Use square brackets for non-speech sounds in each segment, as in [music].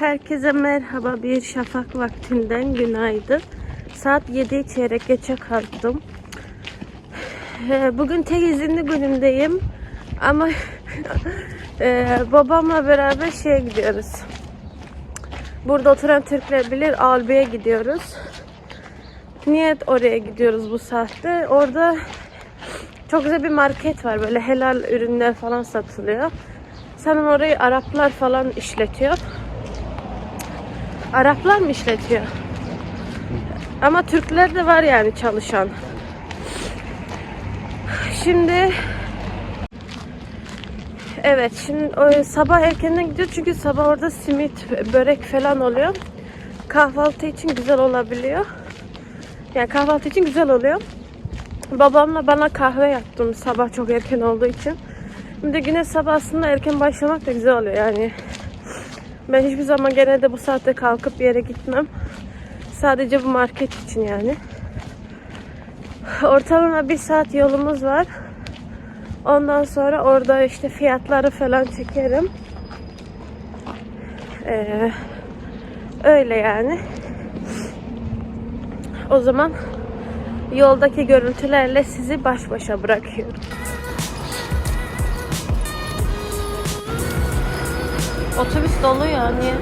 Herkese merhaba bir şafak vaktinden günaydın. Saat 7 çeyrek geçe kalktım. Ee, Bugün tek izinli günümdeyim. Ama [laughs] e, babamla beraber şeye gidiyoruz. Burada oturan Türkler bilir Albi'ye gidiyoruz. Niye oraya gidiyoruz bu saatte? Orada çok güzel bir market var. Böyle helal ürünler falan satılıyor. Sanırım orayı Araplar falan işletiyor. Araplar mı işletiyor? Ama Türkler de var yani çalışan. Şimdi Evet şimdi o, sabah erkenden gidiyor çünkü sabah orada simit, börek falan oluyor. Kahvaltı için güzel olabiliyor. Yani kahvaltı için güzel oluyor. Babamla bana kahve yaptım sabah çok erken olduğu için. De güne sabah aslında erken başlamak da güzel oluyor yani. Ben hiçbir zaman genelde bu saatte kalkıp bir yere gitmem. Sadece bu market için yani. Ortalama bir saat yolumuz var. Ondan sonra orada işte fiyatları falan çekerim. Ee, öyle yani. O zaman yoldaki görüntülerle sizi baş başa bırakıyorum. Otobüs dolu ya niye?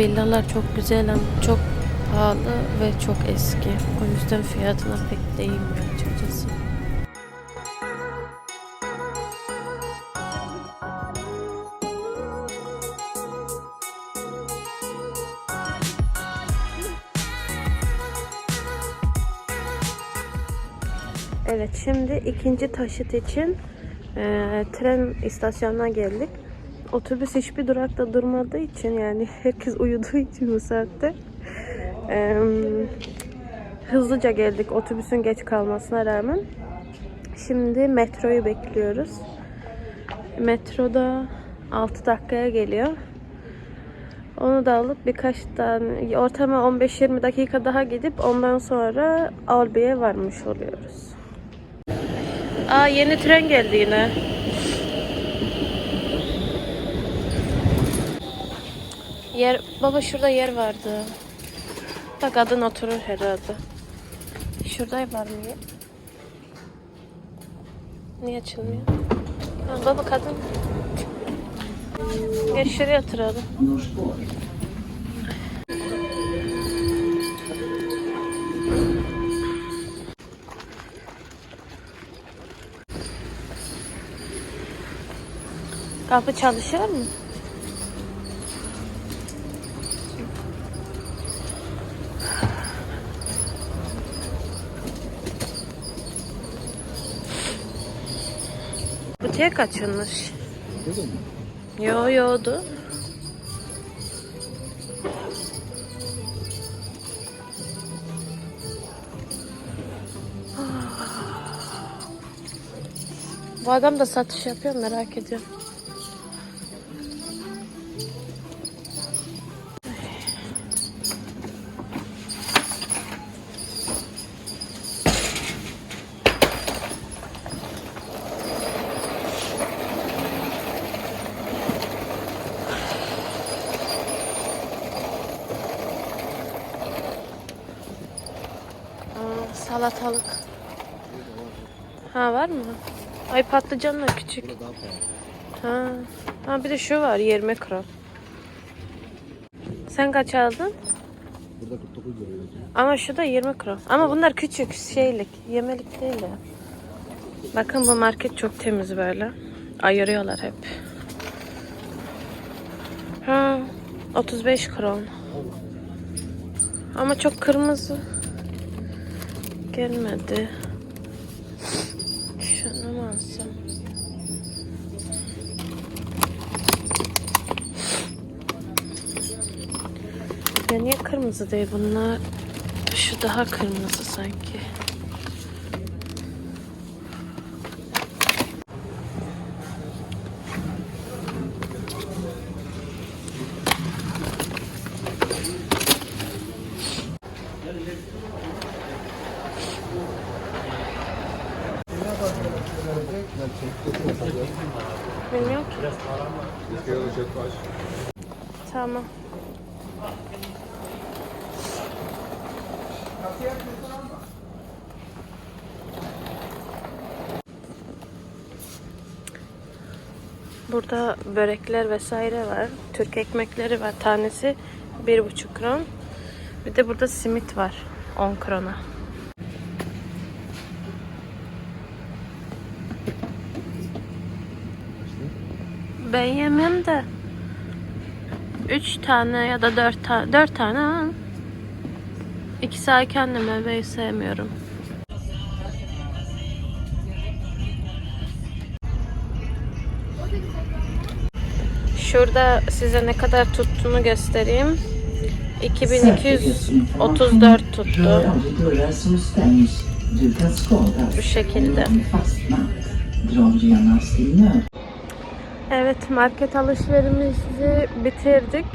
Villalar çok güzel ama çok pahalı ve çok eski. O yüzden fiyatına pek değmiyor açıkçası. Evet şimdi ikinci taşıt için e, tren istasyonuna geldik. Otobüs hiçbir durakta durmadığı için yani herkes uyuduğu için bu saatte e, hızlıca geldik otobüsün geç kalmasına rağmen. Şimdi metroyu bekliyoruz. Metroda 6 dakikaya geliyor. Onu da alıp birkaç tane ortalama 15-20 dakika daha gidip ondan sonra Albi'ye varmış oluyoruz. Aa yeni tren geldi yine. Yer baba şurada yer vardı. Da kadın oturur herhalde. Şurada var mı yer? Niye açılmıyor? Ha, baba kadın. Gel şuraya oturalım. Kapı çalışıyor mu? Tek açılmış. Yo yodu. Bu adam da satış yapıyor merak ediyorum. Aa, salatalık. Ha var mı? Ay patlıcanlar küçük. Ha. ha bir de şu var 20 kron. Sen kaç aldın? Burada 49 lira. Ama şu da 20 kron. Ama bunlar küçük şeylik. Yemelik değil ya. Bakın bu market çok temiz böyle. Ayırıyorlar hep. Ha, 35 kron. Ama çok kırmızı gelmedi. Şunu mu alsam? Ya niye kırmızı değil bunlar? Şu daha kırmızı sanki. Tamam. Burada börekler vesaire var. Türk ekmekleri var. Tanesi bir buçuk kron. Bir de burada simit var. 10 krona. Ben yemem de. Üç tane ya da dört tane. Dört tane ha. İkisi ay kendim meyveyi sevmiyorum. Şurada size ne kadar tuttuğunu göstereyim. 2234 tuttu. Rör aldrig Evet market alışverişimizi bitirdik.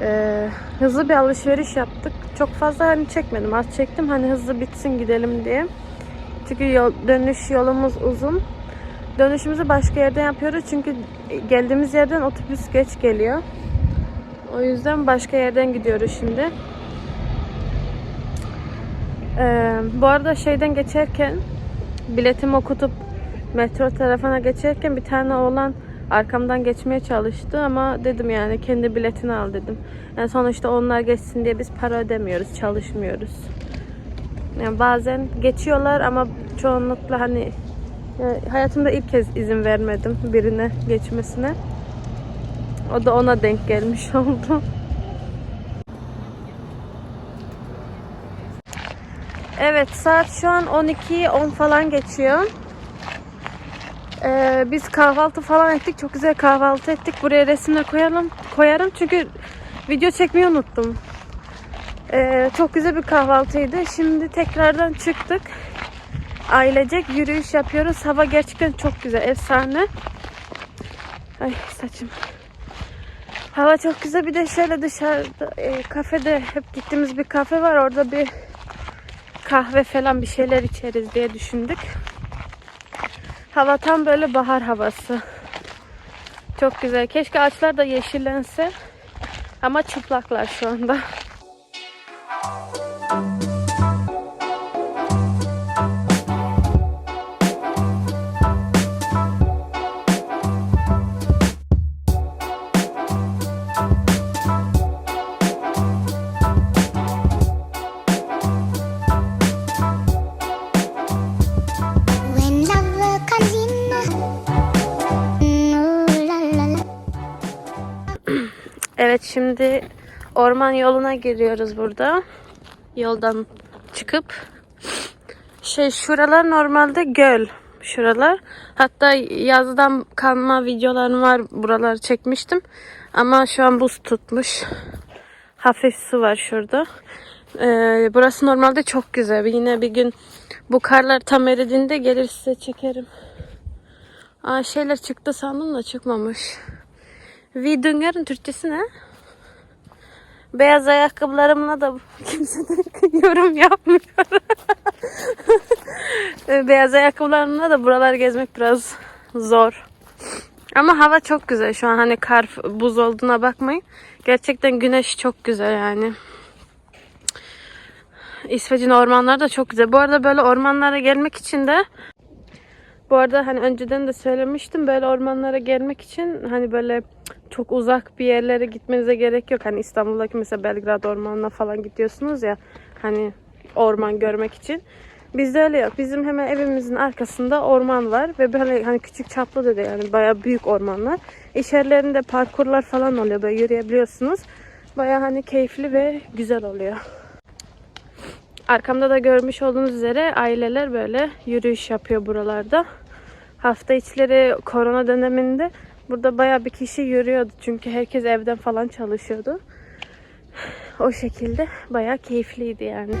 Ee, hızlı bir alışveriş yaptık. Çok fazla hani çekmedim. Az çektim hani hızlı bitsin gidelim diye. Çünkü yol, dönüş yolumuz uzun. Dönüşümüzü başka yerden yapıyoruz. Çünkü geldiğimiz yerden otobüs geç geliyor. O yüzden başka yerden gidiyoruz şimdi. Ee, bu arada şeyden geçerken biletimi okutup metro tarafına geçerken bir tane oğlan arkamdan geçmeye çalıştı ama dedim yani kendi biletini al dedim. Yani sonuçta onlar geçsin diye biz para ödemiyoruz, çalışmıyoruz. Yani bazen geçiyorlar ama çoğunlukla hani yani hayatımda ilk kez izin vermedim birine geçmesine. O da ona denk gelmiş [laughs] oldu. Evet saat şu an 12'yi 10 falan geçiyor. Ee, biz kahvaltı falan ettik. Çok güzel kahvaltı ettik. Buraya resimler koyalım, koyarım. Çünkü video çekmeyi unuttum. Ee, çok güzel bir kahvaltıydı. Şimdi tekrardan çıktık. Ailecek yürüyüş yapıyoruz. Hava gerçekten çok güzel. Efsane. Ay saçım. Hava çok güzel. Bir de şöyle dışarıda e, kafede hep gittiğimiz bir kafe var. Orada bir kahve falan bir şeyler içeriz diye düşündük. Hava tam böyle bahar havası. Çok güzel. Keşke ağaçlar da yeşillense. Ama çıplaklar şu anda. Şimdi orman yoluna giriyoruz burada. Yoldan çıkıp şey şuralar normalde göl. Şuralar. Hatta yazdan kalma videolarım var. Buraları çekmiştim. Ama şu an buz tutmuş. Hafif su var şurada. Ee, burası normalde çok güzel. Yine bir gün bu karlar tam eridiğinde gelir size çekerim. Aa, şeyler çıktı sandım da çıkmamış. Vidungar'ın Türkçesi ne? Beyaz ayakkabılarımla da [laughs] kimse yorum yapmıyor. [laughs] Ee, Beyaz ayakkabılarımla da buralar gezmek biraz zor. Ama hava çok güzel şu an hani kar buz olduğuna bakmayın. Gerçekten güneş çok güzel yani. İsveç'in ormanları da çok güzel. Bu arada böyle ormanlara gelmek için de bu arada hani önceden de söylemiştim böyle ormanlara gelmek için hani böyle çok uzak bir yerlere gitmenize gerek yok. Hani İstanbul'daki mesela Belgrad ormanına falan gidiyorsunuz ya hani orman görmek için. Bizde öyle yok. Bizim hemen evimizin arkasında orman var ve böyle hani küçük çaplı da değil yani bayağı büyük ormanlar. İçerilerinde parkurlar falan oluyor böyle yürüyebiliyorsunuz. Bayağı hani keyifli ve güzel oluyor. Arkamda da görmüş olduğunuz üzere aileler böyle yürüyüş yapıyor buralarda. Hafta içleri korona döneminde burada bayağı bir kişi yürüyordu. Çünkü herkes evden falan çalışıyordu. [sighs] O şekilde bayağı keyifliydi yani.